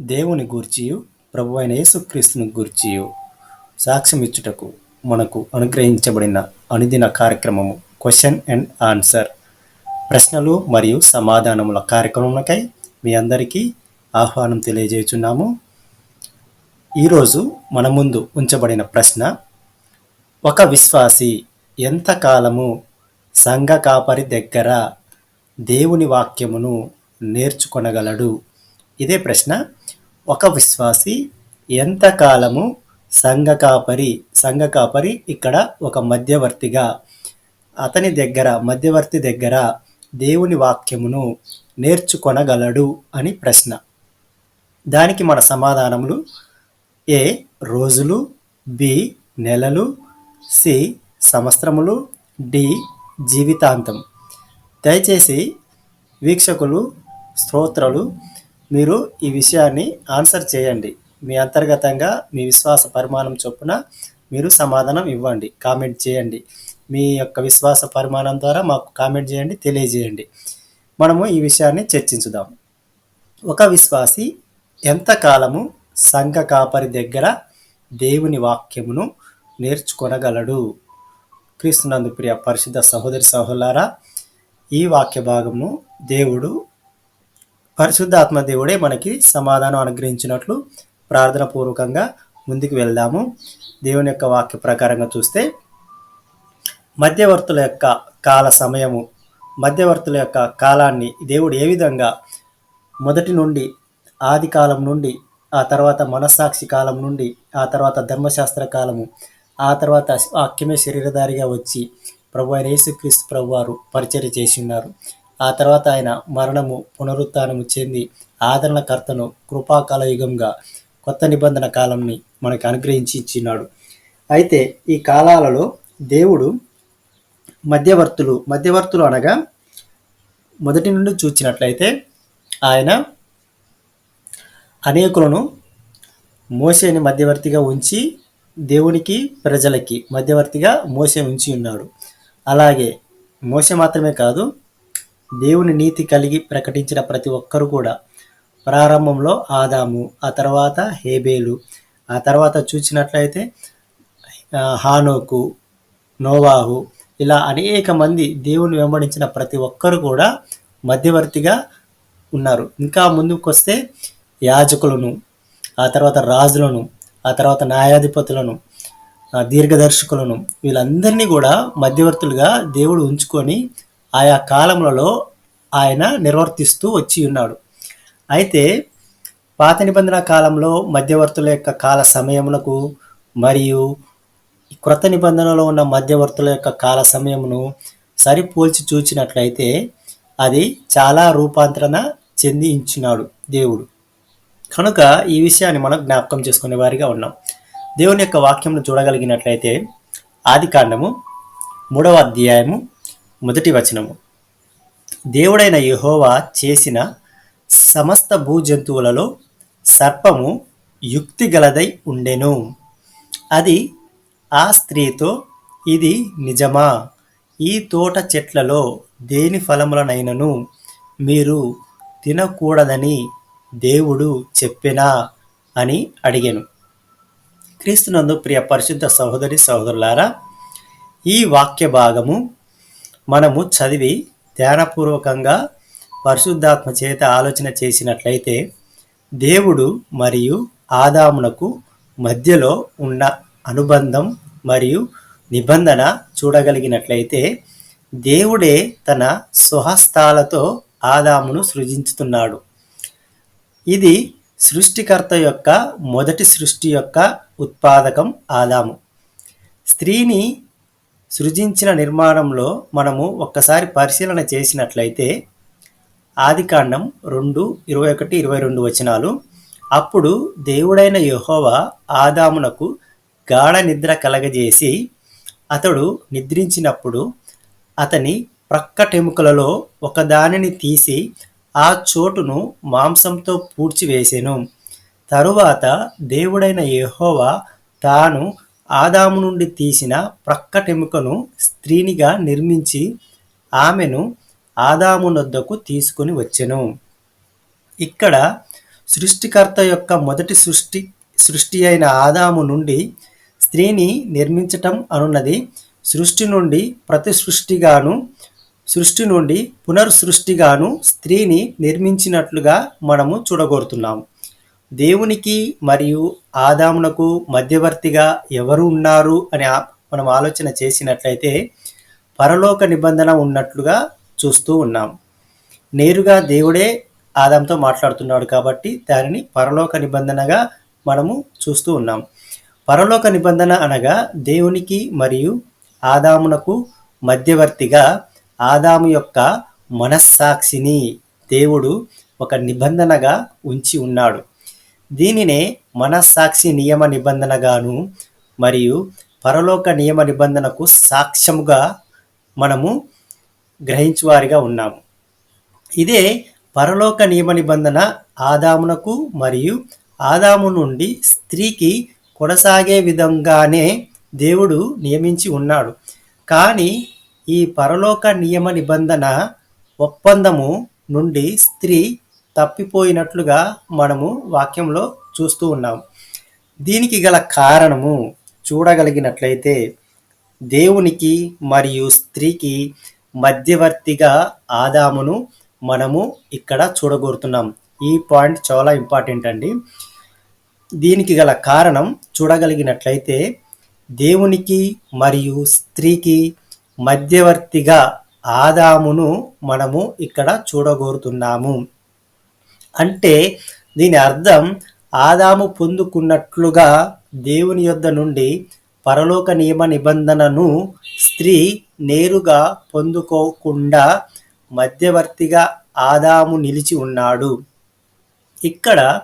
దేవుని గూర్చియు ప్రభు అయిన యేసుక్రీస్తుని గూర్చియు. సాక్ష్యమిచ్చుటకు మనకు అనుగ్రహించబడిన అనుదిన కార్యక్రమము క్వశ్చన్ అండ్ ఆన్సర్ ప్రశ్నలు మరియు సమాధానముల కార్యక్రమములకై మీ అందరికీ ఆహ్వానం తెలియజేయుచున్నాము. ఈరోజు మన ముందు ఉంచబడిన ప్రశ్న ఒక విశ్వాసి ఎంతకాలము సంఘ కాపరి దగ్గర దేవుని వాక్యమును నేర్చుకొనగలడు? ఇదే ప్రశ్న ఒక విశ్వాసి ఎంతకాలము సంఘకాపరి సంఘకాపరి ఇక్కడ ఒక మధ్యవర్తిగా అతని దగ్గర మధ్యవర్తి దగ్గర దేవుని వాక్యమును నేర్చుకొనగలడు అని ప్రశ్న. దానికి మన సమాధానములు ఏ రోజులు బి నెలలు సి సంవత్సరములు డి జీవితాంతం. దయచేసి వీక్షకులు స్తోత్రులు మీరు ఈ విషయాన్ని ఆన్సర్ చేయండి. మీ అంతర్గతంగా మీ విశ్వాస పరిమాణం చొప్పున మీరు సమాధానం ఇవ్వండి. కామెంట్ చేయండి. మీ యొక్క విశ్వాస పరిమాణం ద్వారా మాకు కామెంట్ చేయండి తెలియజేయండి. మనము ఈ విషయాన్ని చర్చించుదాం. ఒక విశ్వాసి ఎంతకాలము సంఘ కాపరి దగ్గర దేవుని వాక్యమును నేర్చుకొనగలడు? క్రీస్తునందు ప్రియ పరిశుద్ధ సహోదరి సహోదరా ఈ వాక్య భాగము దేవుడు పరిశుద్ధాత్మ దేవుడే మనకి సమాధానం అనుగ్రహించినట్లు ప్రార్థన పూర్వకంగా ముందుకు వెళ్దాము. దేవుని యొక్క వాక్య ప్రకారంగా చూస్తే మధ్యవర్తుల యొక్క కాల సమయము మధ్యవర్తుల యొక్క కాలాన్ని దేవుడు ఏ విధంగా మొదటి నుండి ఆది కాలం నుండి ఆ తర్వాత మనస్సాక్షి కాలం నుండి ఆ తర్వాత ధర్మశాస్త్ర కాలము ఆ తర్వాత వాక్యమే శరీరధారిగా వచ్చి ప్రభు అయిన యేసుక్రీస్తు ప్రభు వారు పరిచర్య చేసి ఉన్నారు. ఆ తర్వాత ఆయన మరణము పునరుత్నము చెంది ఆదరణకర్తను కృపాకాల యుగంగా కొత్త నిబంధన కాలంని మనకు అనుగ్రహించి ఇచ్చినాడు. అయితే ఈ కాలాలలో దేవుడు మధ్యవర్తులు మధ్యవర్తులు అనగా మొదటి నుండి చూచినట్లయితే ఆయన అనేకులను మోసేని మధ్యవర్తిగా ఉంచి దేవునికి ప్రజలకి మధ్యవర్తిగా మోసే ఉంచి ఉన్నాడు. అలాగే మోసే మాత్రమే కాదు దేవుని నీతి కలిగి ప్రకటించిన ప్రతి ఒక్కరు కూడా ప్రారంభంలో ఆదాము ఆ తర్వాత హేబేలు ఆ తర్వాత చూసినట్లయితే హానోకు నోవాహు ఇలా అనేక మంది దేవుని వెంబడించిన ప్రతి ఒక్కరు కూడా మధ్యవర్తిగా ఉన్నారు. ఇంకా ముందుకొస్తే యాజకులను ఆ తర్వాత రాజులను ఆ తర్వాత న్యాయాధిపతులను దీర్ఘదర్శకులను వీళ్ళందరినీ కూడా మధ్యవర్తులుగా దేవుడు ఉంచుకొని ఆయా కాలములలో ఆయన నిర్వర్తిస్తూ వచ్చి ఉన్నాడు. అయితే పాత నిబంధన కాలంలో మధ్యవర్తుల యొక్క కాల సమయములకు మరియు క్రొత్త నిబంధనలో ఉన్న మధ్యవర్తుల యొక్క కాల సమయమును సరిపోల్చి చూచినట్లయితే అది చాలా రూపాంతరణ చెందించినాడు దేవుడు. కనుక ఈ విషయాన్ని మనం జ్ఞాపకం చేసుకునే వారిగా ఉన్నాం. దేవుని యొక్క వాక్యంను చూడగలిగినట్లయితే ఆది కాండము మూడవ అధ్యాయము మొదటి వచనము. దేవుడైన యహోవా చేసిన సమస్త భూజంతువులలో సర్పము యుక్తి గలదై ఉండెను. అది ఆ స్త్రీతో ఇది నిజమా? ఈ తోట చెట్లలో దేని ఫలములనైనను మీరు తినకూడదని దేవుడు చెప్పినా? అని అడిగాను. క్రీస్తునందు ప్రియ పరిశుద్ధ సహోదరి సహోదరులారా ఈ వాక్య భాగము మనము చదివి ధ్యానపూర్వకంగా పరిశుద్ధాత్మ చేత ఆలోచన చేసినట్లయితే దేవుడు మరియు ఆదామునకు మధ్యలో ఉన్న అనుబంధం మరియు నిబంధన చూడగలిగినట్లయితే దేవుడే తన స్వహస్తాలతో ఆదామును సృజించుతున్నాడు. ఇది సృష్టికర్త యొక్క మొదటి సృష్టి యొక్క ఉత్పాదకం ఆదాము. స్త్రీని సృజించిన నిర్మాణంలో మనము ఒక్కసారి పరిశీలన చేసినట్లయితే ఆదికాండం రెండు ఇరవై ఒకటి ఇరవై రెండు వచనాలు. అప్పుడు దేవుడైన యహోవా ఆదామునకు గాఢ నిద్ర కలగజేసి అతడు నిద్రించినప్పుడు అతని ప్రక్కటెముకలలో ఒకదానిని తీసి ఆ చోటును మాంసంతో పూడ్చివేసెను. తరువాత దేవుడైన యహోవా తాను ఆదాము నుండి తీసిన ప్రక్కటెముకను స్త్రీనిగా నిర్మించి ఆమెను ఆదాము నొద్దకు తీసుకుని వచ్చెను. ఇక్కడ సృష్టికర్త యొక్క మొదటి సృష్టి సృష్టి అయిన ఆదాము నుండి స్త్రీని నిర్మించటం అనున్నది. సృష్టి నుండి ప్రతి సృష్టిగాను సృష్టి నుండి పునర్సృష్టిగాను స్త్రీని నిర్మించినట్లుగా మనము చూడగోరుతున్నాము. దేవునికి మరియు ఆదామునకు మధ్యవర్తిగా ఎవరు ఉన్నారు అని మనం ఆలోచన చేసినట్లయితే పరలోక నిబంధన ఉన్నట్లుగా చూస్తూ ఉన్నాం. నేరుగా దేవుడే ఆదాంతో మాట్లాడుతున్నాడు కాబట్టి దానిని పరలోక నిబంధనగా మనము చూస్తూ ఉన్నాం. పరలోక నిబంధన అనగా దేవునికి మరియు ఆదామునకు మధ్యవర్తిగా ఆదాము యొక్క మనస్సాక్షిని దేవుడు ఒక నిబంధనగా ఉంచి ఉన్నాడు. దీనినే మనస్సాక్షి నియమ నిబంధనగాను మరియు పరలోక నియమ నిబంధనకు సాక్ష్యముగా మనము గ్రహించువారిగా ఉన్నాము. ఇదే పరలోక నియమ నిబంధన ఆదామునకు మరియు ఆదాము నుండి స్త్రీకి కొనసాగే విధంగానే దేవుడు నియమించి ఉన్నాడు. కానీ ఈ పరలోక నియమ నిబంధన ఒప్పందము నుండి స్త్రీ తప్పిపోయినట్లుగా మనము వాక్యంలో చూస్తూ ఉన్నాం. దీనికి గల కారణము చూడగలిగినట్లయితే దేవునికి మరియు స్త్రీకి మధ్యవర్తిగా ఆదామును మనము ఇక్కడ చూడగోరుతున్నాం. ఈ పాయింట్ చాలా ఇంపార్టెంట్ అండి. దీనికి గల కారణం చూడగలిగినట్లయితే దేవునికి మరియు స్త్రీకి మధ్యవర్తిగా ఆదామును మనము ఇక్కడ చూడగోరుతున్నాము. అంటే దీని అర్థం ఆదాము పొందుకున్నట్లుగా దేవుని యొద్ద నుండి పరలోక నియమ నిబంధనను స్త్రీ నేరుగా పొందుకోకుండా మధ్యవర్తిగా ఆదాము నిలిచి ఉన్నాడు. ఇక్కడ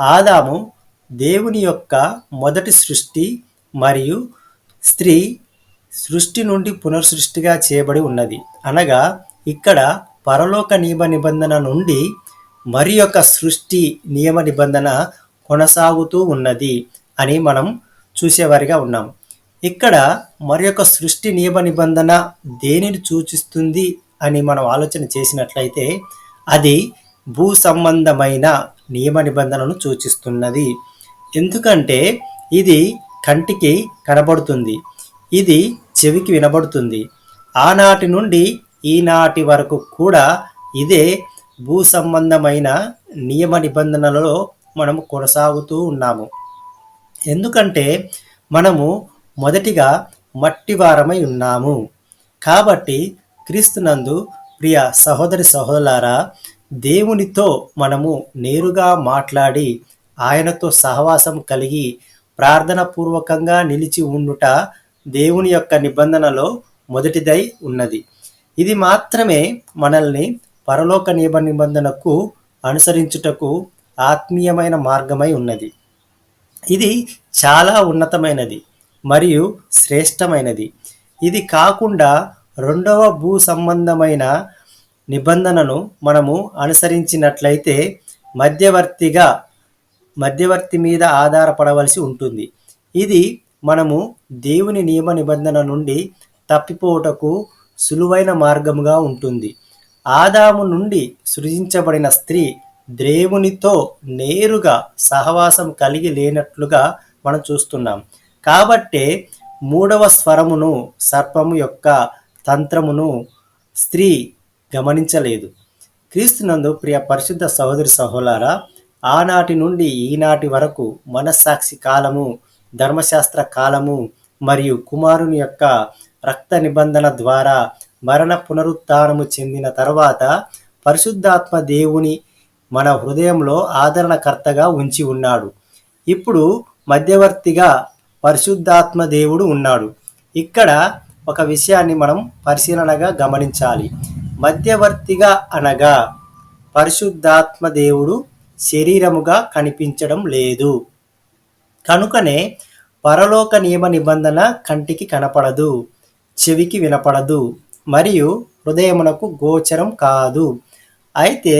ఆదాము దేవుని యొక్క మొదటి సృష్టి మరియు స్త్రీ సృష్టి నుండి పునర్సృష్టిగా చేయబడి ఉన్నది. అనగా ఇక్కడ పరలోక నియమ నిబంధన నుండి మరి యొక్క సృష్టి నియమ నిబంధన కొనసాగుతూ ఉన్నది అని మనం చూసేవారిగా ఉన్నాం. ఇక్కడ మరి యొక్క సృష్టి నియమ నిబంధన దేనిని సూచిస్తుంది అని మనం ఆలోచన చేసినట్లయితే అది భూ సంబంధమైన నియమ నిబంధనను సూచిస్తున్నది. ఎందుకంటే ఇది కంటికి కనబడుతుంది. ఇది చెవికి వినబడుతుంది. ఆనాటి నుండి ఈనాటి వరకు కూడా ఇదే భూ సంబంధమైన నియమ నిబంధనలలో మనము కొనసాగుతూ ఉన్నాము. ఎందుకంటే మనము మొదటిగా మట్టివారమై ఉన్నాము. కాబట్టి క్రీస్తునందు ప్రియ సహోదరి సహోదరులారా దేవునితో మనము నేరుగా మాట్లాడి ఆయనతో సహవాసం కలిగి ప్రార్థన పూర్వకంగా నిలిచి ఉండుట దేవుని యొక్క నిబంధనలో మొదటిదై ఉన్నది. ఇది మాత్రమే మనల్ని పరలోక నియమ నిబంధనకు అనుసరించుటకు ఆత్మీయమైన మార్గమై ఉన్నది. ఇది చాలా ఉన్నతమైనది మరియు శ్రేష్టమైనది. ఇది కాకుండా రెండవ భూ సంబంధమైన నిబంధనను మనము అనుసరించినట్లయితే మధ్యవర్తిగా మధ్యవర్తి మీద ఆధారపడవలసి ఉంటుంది. ఇది మనము దేవుని నియమ నిబంధన నుండి తప్పిపోవటకు సులువైన మార్గముగా ఉంటుంది. ఆదాము నుండి సృజించబడిన స్త్రీ దేవునితో నేరుగా సహవాసం కలిగి లేనట్లుగా మనం చూస్తున్నాం. కాబట్టే మూడవ స్వరమును సర్పము యొక్క తంత్రమును స్త్రీ గమనించలేదు. క్రీస్తునందు ప్రియ పరిశుద్ధ సహోదరి సహోలారా ఆనాటి నుండి ఈనాటి వరకు మనస్సాక్షి కాలము ధర్మశాస్త్ర కాలము మరియు కుమారుని యొక్క రక్త నిబంధన ద్వారా మరణ పునరుత్నము చెందిన తర్వాత పరిశుద్ధాత్మ దేవుని మన హృదయంలో ఆదరణకర్తగా ఉంచి ఉన్నాడు. ఇప్పుడు మధ్యవర్తిగా పరిశుద్ధాత్మ దేవుడు ఉన్నాడు. ఇక్కడ ఒక విషయాన్ని మనం పరిశీలనగా గమనించాలి. మధ్యవర్తిగా అనగా పరిశుద్ధాత్మ దేవుడు శరీరముగా కనిపించడం లేదు. కనుకనే పరలోక నియమ నిబంధన కంటికి కనపడదు. చెవికి వినపడదు. మరియు హృదయమునకు గోచరం కాదు. అయితే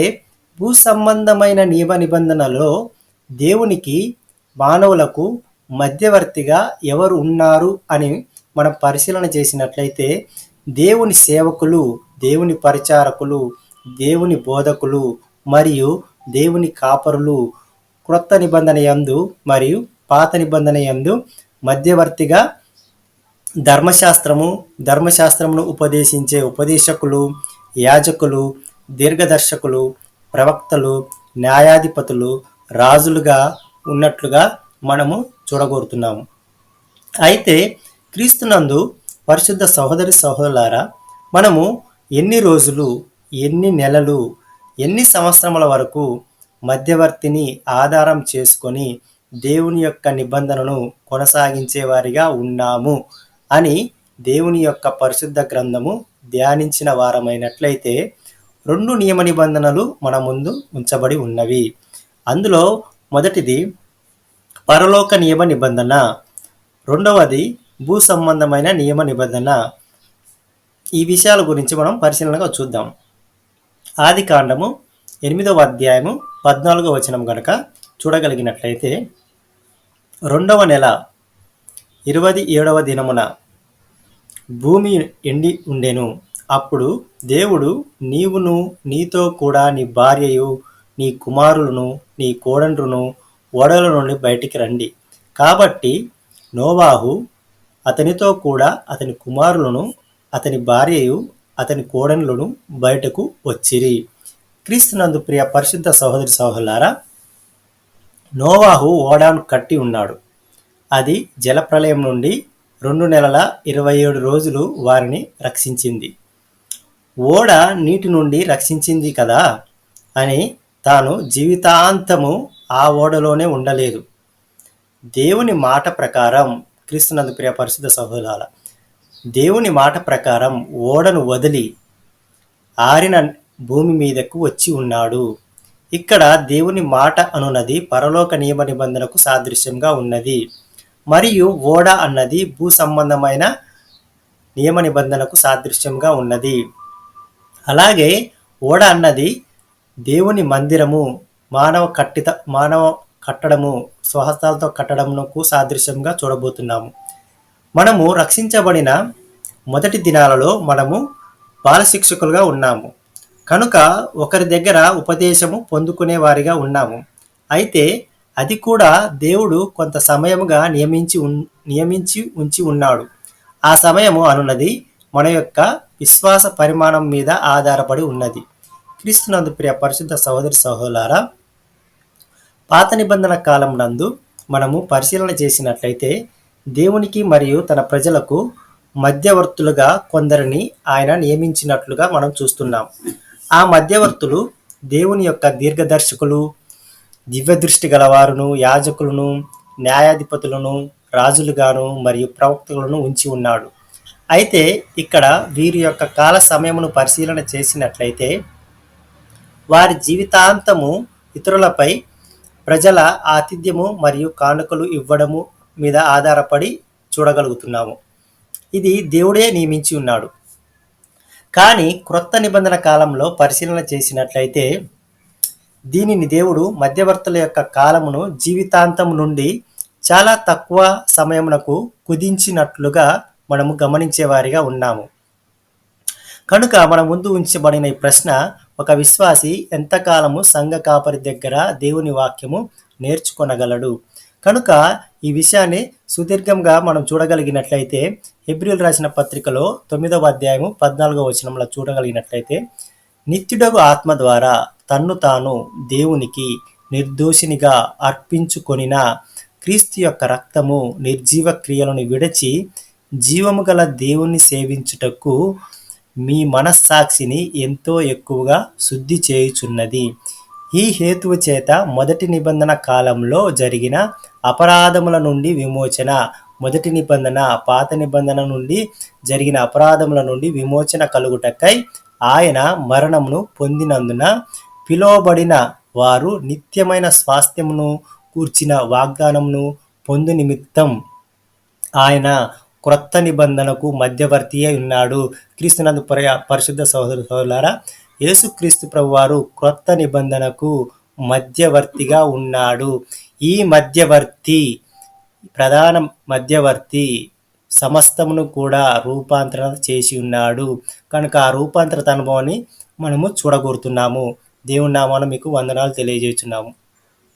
భూ సంబంధమైన నియమ నిబంధనలో దేవునికి మానవులకు మధ్యవర్తిగా ఎవరు ఉన్నారు అని మనం పరిశీలన చేసినట్లయితే దేవుని సేవకులు దేవుని పరిచారకులు దేవుని బోధకులు మరియు దేవుని కాపరులు క్రొత్త నిబంధన యందు మరియు పాత నిబంధన యందు మధ్యవర్తిగా ధర్మశాస్త్రము ధర్మశాస్త్రమును ఉపదేశించే ఉపదేశకులు యాజకులు దీర్ఘదర్శకులు ప్రవక్తలు న్యాయాధిపతులు రాజులుగా ఉన్నట్లుగా మనము చూడగోరుతున్నాము. అయితే క్రీస్తునందు పరిశుద్ధ సహోదరి సహోదరులారా మనము ఎన్ని రోజులు ఎన్ని నెలలు ఎన్ని సంవత్సరముల వరకు మధ్యవర్తిని ఆధారం చేసుకొని దేవుని యొక్క నిబంధనను కొనసాగించే వారిగా ఉన్నాము అని దేవుని యొక్క పరిశుద్ధ గ్రంథము ధ్యానించిన వారమైనట్లయితే రెండు నియమ నిబంధనలు మన ముందు ఉంచబడి ఉన్నవి. అందులో మొదటిది పరలోక నియమ నిబంధన రెండవది భూ సంబంధమైన నియమ నిబంధన. ఈ విషయాల గురించి మనం పరిశీలనగా చూద్దాం. ఆది కాండము ఎనిమిదవ అధ్యాయము పద్నాలుగో వచనం కనుక చూడగలిగినట్లయితే రెండవ నెల ఇరవై ఏడవ దినమున భూమి ఎండి ఉండెను. అప్పుడు దేవుడు నీవును నీతో కూడా నీ భార్యయు నీ కుమారులను నీ కోడండ్రును ఓడల నుండి బయటికి రండి. కాబట్టి నోవాహు అతనితో కూడా అతని కుమారులను అతని భార్యయు అతని కోడన్లను బయటకు వచ్చిరి. క్రీస్తునందు ప్రియ పరిశుద్ధ సహోదరి సహోదరులారా నోవాహు ఓడాను కట్టి ఉన్నాడు. అది జలప్రలయం నుండి రెండు నెలల ఇరవై ఏడు రోజులు వారిని రక్షించింది. ఓడ నీటి నుండి రక్షించింది కదా అని తాను జీవితాంతము ఆ ఓడలోనే ఉండలేదు. దేవుని మాట ప్రకారం క్రీస్తునందు ప్రియ పరిశుద్ధ సహోదరాల దేవుని మాట ప్రకారం ఓడను వదిలి ఆరిన భూమి మీదకు వచ్చి ఉన్నాడు. ఇక్కడ దేవుని మాట అనున్నది పరలోక నియమ నిబంధనకు సాదృశ్యంగా ఉన్నది. మరియు ఓడ అన్నది భూ సంబంధమైన నియమ నిబంధనకు సాదృశ్యంగా ఉన్నది. అలాగే ఓడ అన్నది దేవుని మందిరము మానవ కట్టిత మానవ కట్టడము స్వహస్తాలతో కట్టడమునకు సాదృశ్యంగా చూడబోతున్నాము. మనము రక్షించబడిన మొదటి దినాలలో మనము బాలశిక్షకులుగా ఉన్నాము. కనుక ఒకరి దగ్గర ఉపదేశము పొందుకునే వారిగా ఉన్నాము. అయితే అది కూడా దేవుడు కొంత సమయముగా నియమించి నియమించి ఉంచి ఉన్నాడు. ఆ సమయము అనున్నది మన యొక్క విశ్వాస పరిమాణం మీద ఆధారపడి ఉన్నది. క్రీస్తునందు ప్రియ పరిశుద్ధ సహోదరి సహోదరులారా పాత నిబంధన కాలం నందు మనము పరిశీలన చేసినట్లయితే దేవునికి మరియు తన ప్రజలకు మధ్యవర్తులుగా కొందరిని ఆయన నియమించినట్లుగా మనం చూస్తున్నాం. ఆ మధ్యవర్తులు దేవుని యొక్క దీర్ఘదర్శకులు దివ్యదృష్టి గలవారును యాజకులను న్యాయాధిపతులను రాజులుగాను మరియు ప్రవక్తలను ఉంచి ఉన్నాడు. అయితే ఇక్కడ వీరి యొక్క కాల సమయమును పరిశీలన చేసినట్లయితే వారి జీవితాంతము ఇతరులపై ప్రజల ఆతిథ్యము మరియు కానుకలు ఇవ్వడము మీద ఆధారపడి చూడగలుగుతున్నాము. ఇది దేవుడే నియమించి ఉన్నాడు. కానీ క్రొత్త నిబంధన కాలంలో పరిశీలన చేసినట్లయితే దీనిని దేవుడు మధ్యవర్తుల యొక్క కాలమును జీవితాంతం నుండి చాలా తక్కువ సమయమునకు కుదించినట్లుగా మనము గమనించేవారిగా ఉన్నాము. కనుక మన ముందు ఉంచబడిన ఈ ప్రశ్న ఒక విశ్వాసి ఎంతకాలము సంఘ కాపరి దగ్గర దేవుని వాక్యము నేర్చుకొనగలడు? కనుక ఈ విషయాన్ని సుదీర్ఘంగా మనం చూడగలిగినట్లయితే హెబ్రిల్ రాసిన పత్రికలో తొమ్మిదవ అధ్యాయము పద్నాలుగో వచనంలో చూడగలిగినట్లయితే నిత్యుడగు ఆత్మ ద్వారా తన్ను తాను దేవునికి నిర్దోషినిగా అర్పించుకొనిన క్రీస్తు యొక్క రక్తము నిర్జీవ క్రియలను విడచి జీవము గల దేవుణ్ణి సేవించుటకు మీ మనస్సాక్షిని ఎంతో ఎక్కువగా శుద్ధి చేయుచున్నది. ఈ హేతువు చేత మొదటి నిబంధన కాలంలో జరిగిన అపరాధముల నుండి విమోచన మొదటి నిబంధన పాత నిబంధన నుండి జరిగిన అపరాధముల నుండి విమోచన కలుగుటకై ఆయన మరణమును పొందినందున పిలువబడిన వారు నిత్యమైన స్వాస్థ్యమును కూర్చిన వాగ్దానమును పొందు నిమిత్తం ఆయన క్రొత్త నిబంధనకు మధ్యవర్తి అయి ఉన్నాడు. క్రీస్తునందు పరి పరిశుద్ధ సహోదర సహోదరులారా యేసుక్రీస్తు ప్రభువారు క్రొత్త నిబంధనకు మధ్యవర్తిగా ఉన్నాడు. ఈ మధ్యవర్తి ప్రధాన మధ్యవర్తి సమస్తమును కూడా రూపాంతరణ చేసి ఉన్నాడు. కనుక ఆ రూపాంతరత అనుభవాన్ని మనము చూడగోరుతున్నాము. దేవుని నామాన మీకు వందనాలు తెలియజేస్తున్నాము.